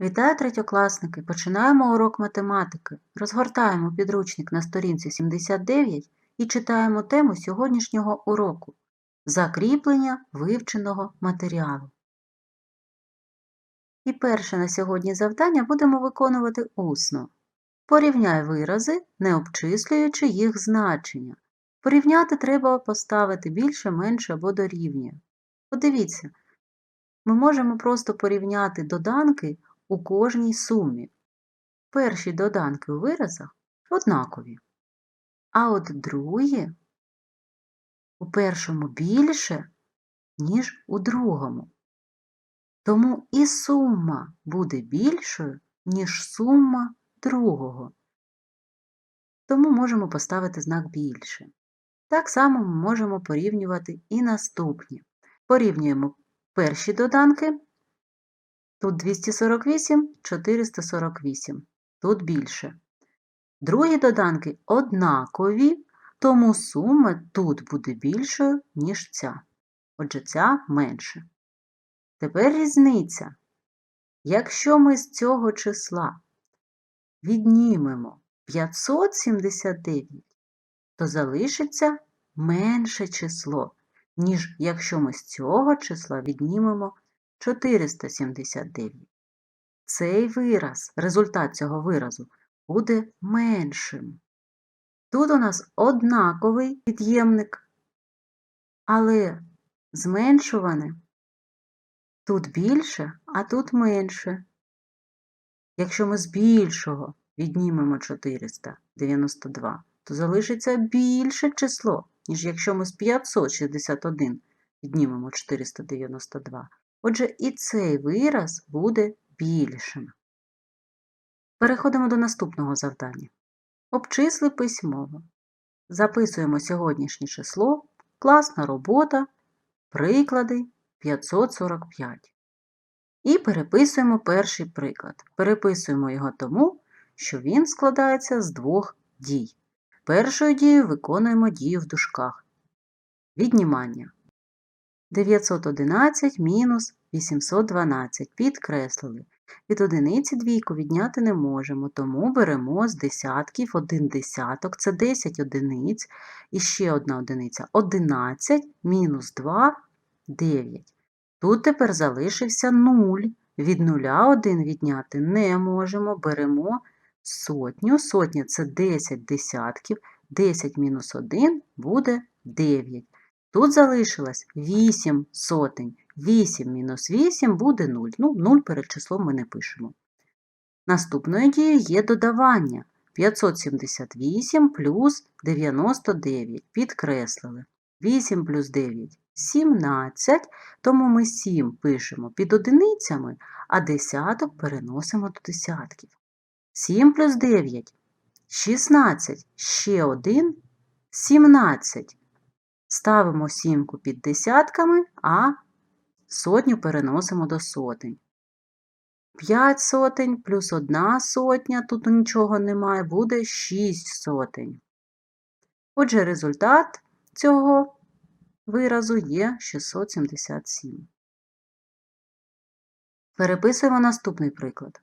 Вітаю третьокласники! Починаємо урок математики. Розгортаємо підручник на сторінці 79 і читаємо тему сьогоднішнього уроку Закріплення вивченого матеріалу. І перше на сьогодні завдання будемо виконувати усно. Порівняй вирази, не обчислюючи їх значення. Порівняти треба поставити більше, менше або дорівнює. Подивіться, ми можемо просто порівняти доданки у кожній сумі. Перші доданки у виразах однакові, а от другі у першому більше, ніж у другому. Тому і сума буде більшою, ніж сума другого. Тому можемо поставити знак більше. Так само ми можемо порівнювати і наступні. Порівнюємо перші доданки. Тут 248, 448. Тут більше. Другі доданки однакові, тому сума тут буде більшою, ніж ця. Отже, ця менше. Тепер різниця. Якщо ми з цього числа віднімемо 579, то залишиться менше число, ніж якщо ми з цього числа віднімемо 479. Цей вираз, результат цього виразу, буде меншим. Тут у нас однаковий під'ємник, але зменшуване тут більше, а тут менше. Якщо ми з більшого віднімемо 492, то залишиться більше число, ніж якщо ми з 561 віднімемо 492. Отже, і цей вираз буде більшим. Переходимо до наступного завдання. Обчисли письмово. Записуємо сьогоднішнє число, класна робота, приклади 545. І переписуємо перший приклад. Переписуємо його тому, що він складається з двох дій. Першою дією виконуємо дію в дужках. Віднімання. 911 мінус 812 підкреслили. Від одиниці двійку відняти не можемо, тому беремо з десятків один десяток, це 10 одиниць, і ще одна одиниця 11 мінус 2 9. Тут тепер залишився 0. Від нуля 1 відняти не можемо, беремо сотню. Сотня це 10 десятків, 10 мінус 1 буде 9. Тут залишилось 8 сотень. 8 мінус 8 буде 0. Ну, 0 перед числом ми не пишемо. Наступною дією є додавання. 578 плюс 99. Підкреслили. 8 плюс 9 17, тому ми 7 пишемо під одиницями, а десяток переносимо до десятків. 7 плюс 9 16, ще 1 17. Ставимо сімку під десятками, а сотню переносимо до сотень. 5 сотень плюс 1 сотня, тут нічого немає, буде 6 сотень. Отже, результат цього виразу є 677. Переписуємо наступний приклад.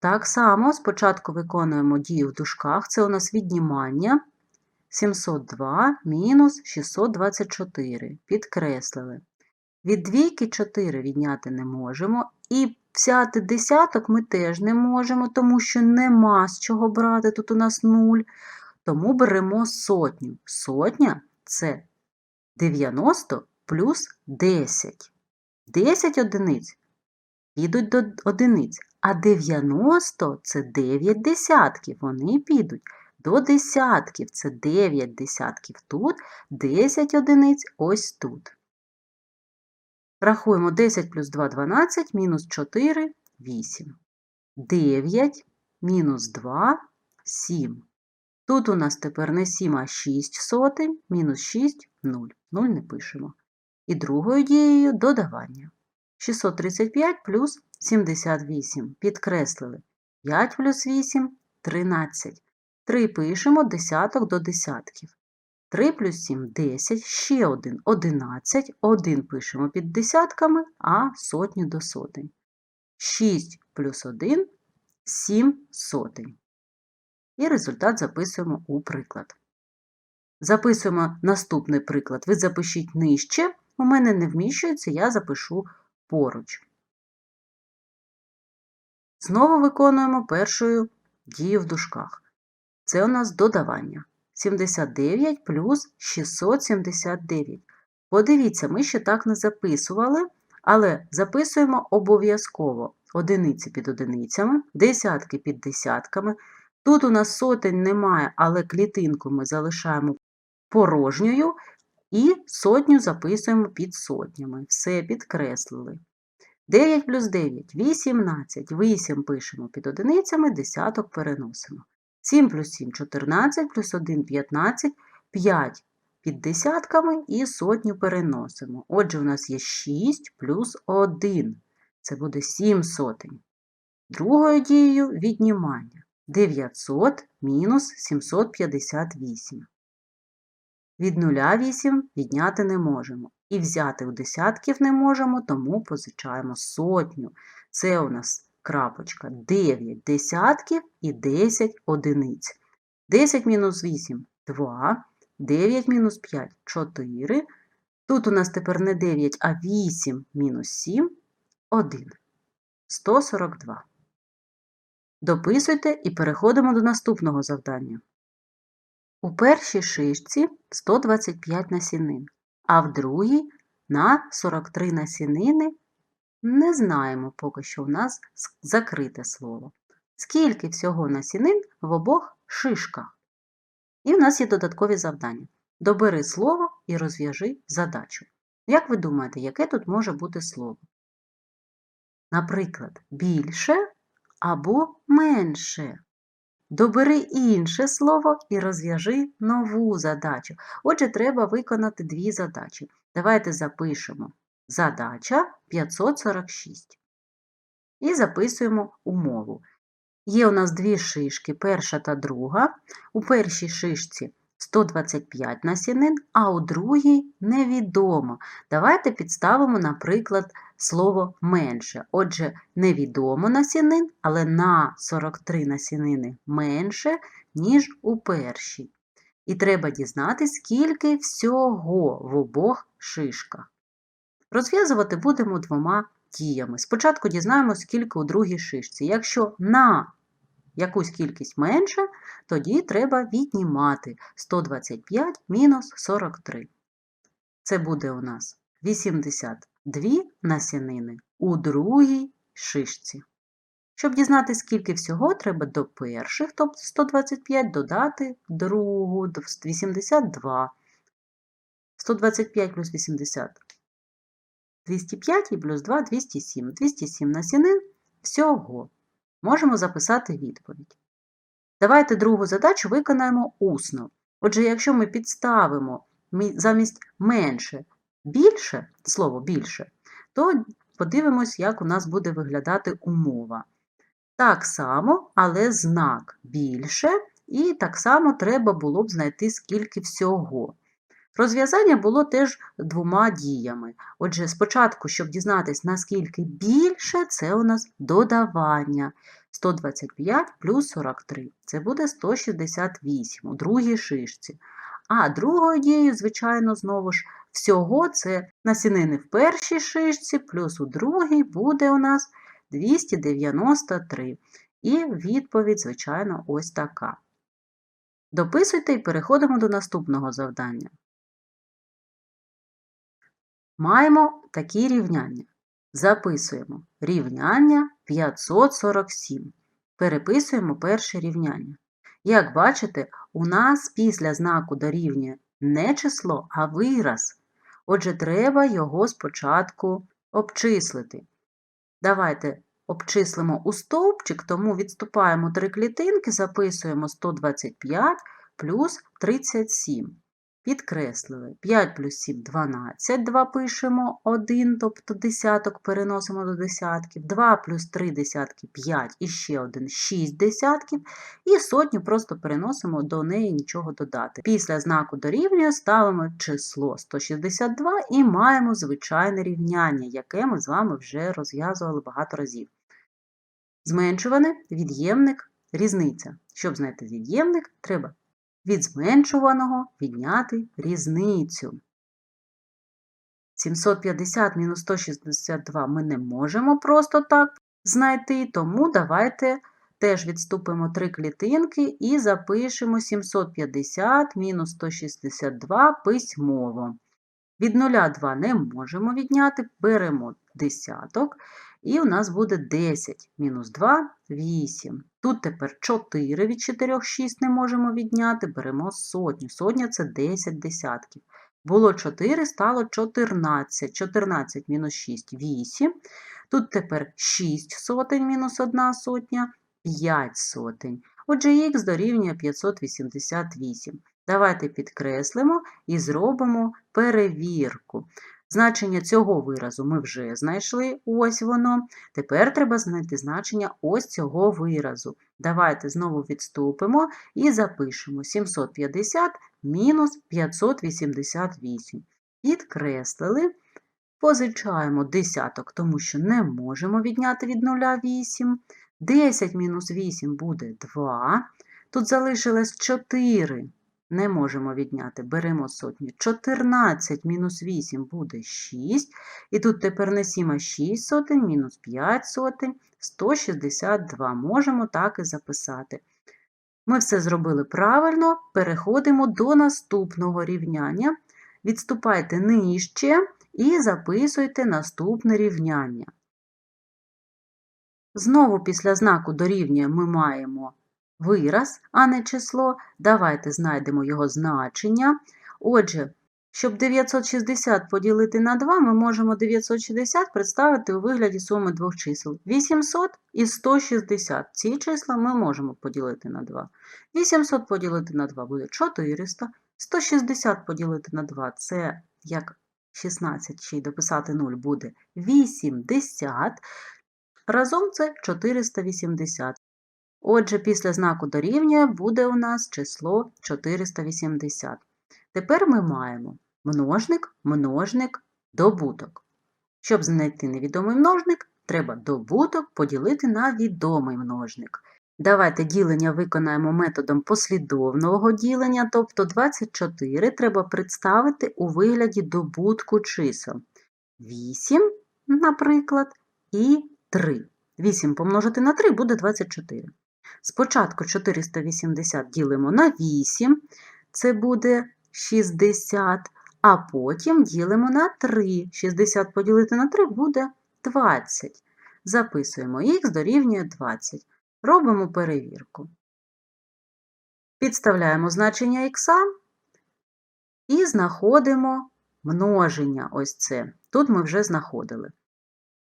Так само спочатку виконуємо дію в дужках, це у нас віднімання. 702 мінус 624. Підкреслили. Від двійки 4 відняти не можемо. І взяти десяток ми теж не можемо, тому що нема з чого брати, тут у нас 0. Тому беремо сотню. Сотня це 90 плюс 10. 10 одиниць підуть до одиниць, а 90 це 9 десятків, вони підуть до десятків. Це 9 десятків тут, 10 одиниць ось тут. Рахуємо 10 плюс 2 12, мінус 4 8. 9 мінус 2 7. Тут у нас тепер не 7, а 6 сотень, мінус 6 0. 0 не пишемо. І другою дією додавання. 635 плюс 78. Підкреслили. 5 плюс 8 13. 3 пишемо десяток до десятків. 3 плюс 7 10, ще один 11, 1 пишемо під десятками, а сотню до сотень. 6 плюс 1 – 7 сотень. І результат записуємо у приклад. Записуємо наступний приклад. Ви запишіть нижче. У мене не вміщується, я запишу поруч. Знову виконуємо першу дію в дужках. Це у нас додавання. 79 плюс 679. Подивіться, ми ще так не записували, але записуємо обов'язково одиниці під одиницями, десятки під десятками. Тут у нас сотень немає, але клітинку ми залишаємо порожньою і сотню записуємо під сотнями. Все підкреслили. 9 плюс 9 – 18. 8 пишемо під одиницями, десяток переносимо. 7 плюс 7 – 14, плюс 1 – 15, 5 під десятками і сотню переносимо. Отже, у нас є 6 плюс 1. Це буде 7 сотень. Другою дією віднімання. 900 мінус 758. Від нуля 8 відняти не можемо. І взяти у десятків не можемо, тому позичаємо сотню. Це у нас крапочка 9 десятків і 10 одиниць. 10 мінус 8 2, 9 мінус 5 4. Тут у нас тепер не 9, а 8 мінус 7 1. 142. Дописуйте і переходимо до наступного завдання. У першій шишці 125 насінин, а в другій на 43 насінини не знаємо поки що у нас закрите слово. Скільки всього насінин в обох шишках? І в нас є додаткові завдання. Добери слово і розв'яжи задачу. Як ви думаєте, яке тут може бути слово? Наприклад, більше або менше. Добери інше слово і розв'яжи нову задачу. Отже, треба виконати дві задачі. Давайте запишемо задача 546. І записуємо умову. Є у нас дві шишки, перша та друга. У першій шишці 125 насінин, а у другій невідомо. Давайте підставимо, наприклад, слово менше. Отже, невідомо насінин, але на 43 насінини менше, ніж у першій. І треба дізнатися, скільки всього в обох шишках. Розв'язувати будемо двома діями. Спочатку дізнаємося, скільки у другій шишці. Якщо на якусь кількість менше, тоді треба віднімати 125 мінус 43. Це буде у нас 82 насінини у другій шишці. Щоб дізнатися, скільки всього, треба до перших, тобто 125, додати другу, 82. 125 плюс 80 205 і плюс 2 207. 207 насінин всього. Можемо записати відповідь. Давайте другу задачу виконаємо усно. Отже, якщо ми підставимо замість менше більше, слово більше, то подивимось, як у нас буде виглядати умова. Так само, але знак більше, і так само треба було б знайти скільки всього. Розв'язання було теж двома діями. Отже, спочатку, щоб дізнатися, наскільки більше, це у нас додавання. 125 плюс 43. Це буде 168 у другій шишці. А другою дією, звичайно, знову ж, всього це насінини в першій шишці, плюс у другій буде у нас 293. І відповідь, звичайно, ось така. Дописуйте і переходимо до наступного завдання. Маємо такі рівняння. Записуємо рівняння 547. Переписуємо перше рівняння. Як бачите, у нас після знаку дорівнює не число, а вираз. Отже, треба його спочатку обчислити. Давайте обчислимо у стовпчик, тому відступаємо три клітинки, записуємо 125 плюс 37. Підкреслили 5 плюс 7 12, 2 пишемо 1, тобто десяток переносимо до десятків, 2 плюс 3 десятки 5 і ще один 6 десятків, і сотню просто переносимо до неї нічого додати. Після знаку дорівнює ставимо число 162 і маємо звичайне рівняння, яке ми з вами вже розв'язували багато разів. Зменшуване, від'ємник, різниця. Щоб знайти від'ємник, треба від зменшуваного відняти різницю. 750 мінус 162 ми не можемо просто так знайти, тому давайте теж відступимо три клітинки і запишемо 750 мінус 162 письмово. Від 0 2 не можемо відняти, беремо десяток, і у нас буде 10 мінус 2 8. Тут тепер 4 від 4 6 не можемо відняти, беремо сотню. Сотня це 10 десятків. Було 4, стало 14. 14 мінус 6 8. Тут тепер 6 сотень мінус 1 сотня, 5 сотень. Отже, х дорівнює 588. Давайте підкреслимо і зробимо перевірку. Значення цього виразу ми вже знайшли, ось воно. Тепер треба знайти значення ось цього виразу. Давайте знову відступимо і запишемо 750 мінус 588. Підкреслили, позичаємо десяток, тому що не можемо відняти від 0 8. 10 мінус 8 буде 2. Тут залишилось 4. Не можемо відняти, беремо сотню. 14 мінус 8 буде 6. І тут тепер не 7, а 6 сотень, мінус 5 сотень, 162. Можемо так і записати. Ми все зробили правильно, переходимо до наступного рівняння. Відступайте нижче і записуйте наступне рівняння. Знову після знаку дорівнює ми маємо вираз, а не число. Давайте знайдемо його значення. Отже, щоб 960 поділити на 2, ми можемо 960 представити у вигляді суми двох чисел. 800 і 160. Ці числа ми можемо поділити на 2. 800 поділити на 2 буде 400. 160 поділити на 2 це як 16, ще й дописати 0 буде 80. Разом це 480. Отже, після знаку дорівнює буде у нас число 480. Тепер ми маємо множник, множник, добуток. Щоб знайти невідомий множник, треба добуток поділити на відомий множник. Давайте ділення виконаємо методом послідовного ділення, тобто 24 треба представити у вигляді добутку чисел. 8, наприклад, і 3. 8 помножити на 3 буде 24. Спочатку 480 ділимо на 8, це буде 60, а потім ділимо на 3. 60 поділити на 3 буде 20. Записуємо х дорівнює 20. Робимо перевірку. Підставляємо значення х і знаходимо множення. Ось це. Тут ми вже знаходили.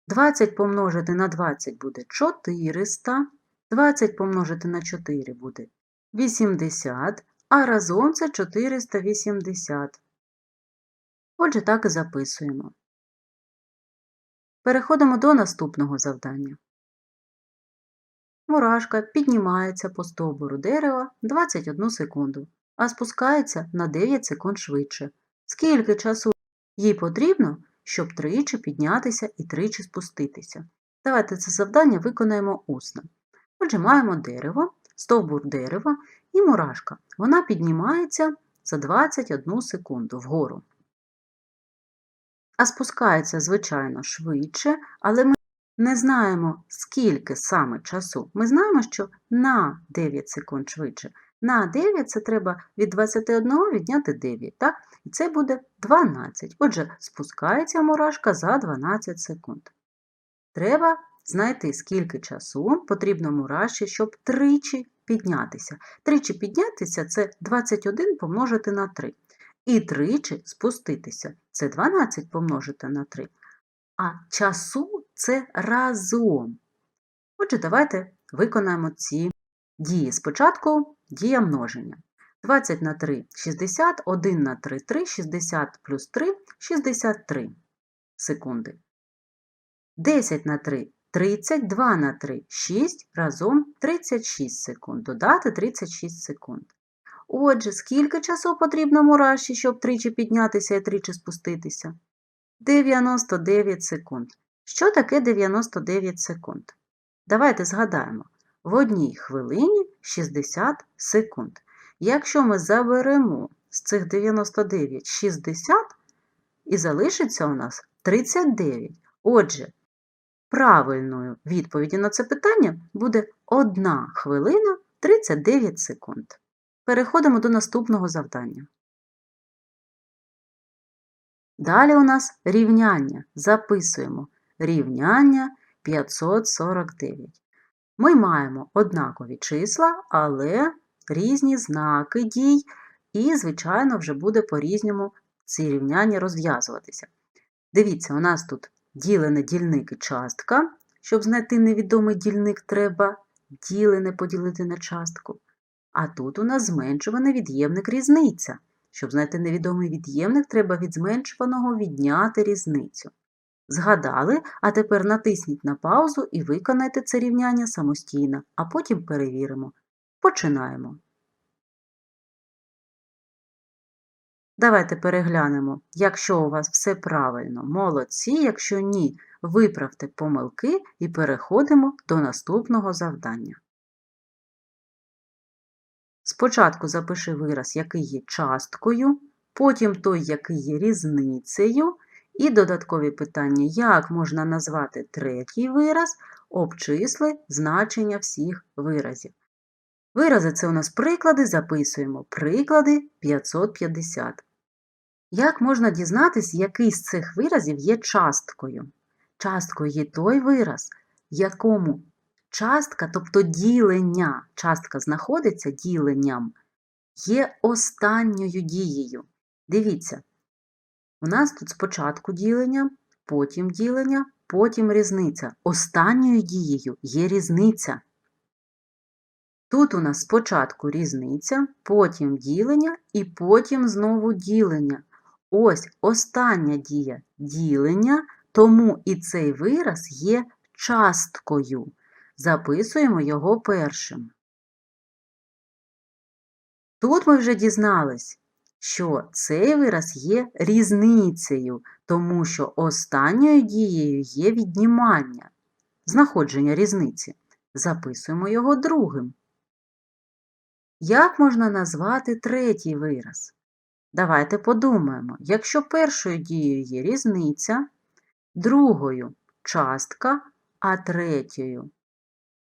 20 помножити на 20 буде 400. 20 помножити на 4 буде 80, а разом це 480. Отже, так і записуємо. Переходимо до наступного завдання. Мурашка піднімається по стовбуру дерева 21 секунду, а спускається на 9 секунд швидше. Скільки часу їй потрібно, щоб тричі піднятися і тричі спуститися? Давайте це завдання виконаємо усно. Отже, маємо дерево, стовбур дерева і мурашка. Вона піднімається за 21 секунду вгору. А спускається, звичайно, швидше, але ми не знаємо, скільки саме часу. Ми знаємо, що на 9 секунд швидше. На 9 це треба від 21 відняти 9, так? І це буде 12. Отже, спускається мурашка за 12 секунд. Треба знайти, скільки часу потрібно мураші, щоб тричі піднятися. Тричі піднятися це 21 помножити на 3. І тричі спуститися це 12 помножити на 3. А часу це разом. Отже, давайте виконаємо ці дії. Спочатку дія множення. 20 на 3 60, 1 на 3 3, 60 плюс 3 63 секунди. 10 на 3 32 на 3 6 разом 36 секунд. Додати 36 секунд. Отже, скільки часу потрібно мураші, щоб тричі піднятися і тричі спуститися? 99 секунд. Що таке 99 секунд? Давайте згадаємо. В одній хвилині 60 секунд. Якщо ми заберемо з цих 99 60, і залишиться у нас 39. Отже, правильною відповіді на це питання буде 1 хвилина 39 секунд. Переходимо до наступного завдання. Далі у нас рівняння. Записуємо рівняння 549. Ми маємо однакові числа, але різні знаки дій, і, звичайно, вже буде по-різному ці рівняння розв'язуватися. Дивіться, у нас тут ділене дільник і частка. Щоб знайти невідомий дільник, треба ділене поділити на частку. А тут у нас зменшуваний від'ємник різниця. Щоб знайти невідомий від'ємник, треба від зменшуваного відняти різницю. Згадали, а тепер натисніть на паузу і виконайте це рівняння самостійно, а потім перевіримо. Починаємо. Давайте переглянемо, якщо у вас все правильно, молодці, якщо ні, виправте помилки і переходимо до наступного завдання. Спочатку запиши вираз, який є часткою, потім той, який є різницею, і додаткові питання, як можна назвати третій вираз, обчисли значення всіх виразів. Вирази це у нас приклади, записуємо приклади 550. Як можна дізнатись, який з цих виразів є часткою? Часткою є той вираз, якому частка, тобто ділення, частка знаходиться діленням, є останньою дією. Дивіться, у нас тут спочатку ділення, потім ділення, потім різниця. Останньою дією є різниця. Тут у нас спочатку різниця, потім ділення і потім знову ділення. Ось остання дія ділення, тому і цей вираз є часткою. Записуємо його першим. Тут ми вже дізнались, що цей вираз є різницею, тому що останньою дією є віднімання, знаходження різниці. Записуємо його другим. Як можна назвати третій вираз? Давайте подумаємо, якщо першою дією є різниця, другою частка, а третьою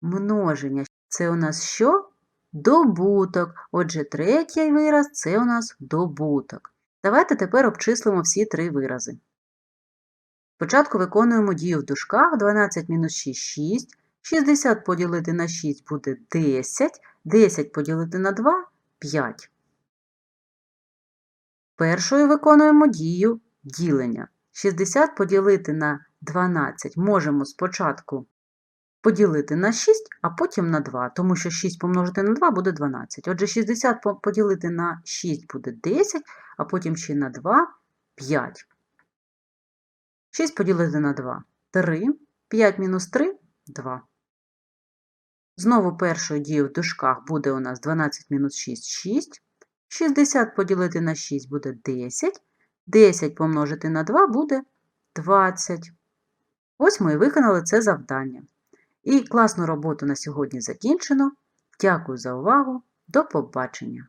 множення. Це у нас що? Добуток. Отже, третій вираз це у нас добуток. Давайте тепер обчислимо всі три вирази. Спочатку виконуємо дію в дужках 12 мінус 6 6. 60 поділити на 6 буде 10, 10 поділити на 2 5. Першою виконуємо дію ділення. 60 поділити на 12 можемо спочатку поділити на 6, а потім на 2, тому що 6 помножити на 2 буде 12. Отже, 60 поділити на 6 буде 10, а потім ще на 2 5. 6 поділити на 2 3, 5 мінус 3 2. Знову першою дією в дужках буде у нас 12 мінус 6 6. 60 поділити на 6 буде 10. 10 помножити на 2 буде 20. Ось ми і виконали це завдання. І класну роботу на сьогодні закінчено. Дякую за увагу. До побачення!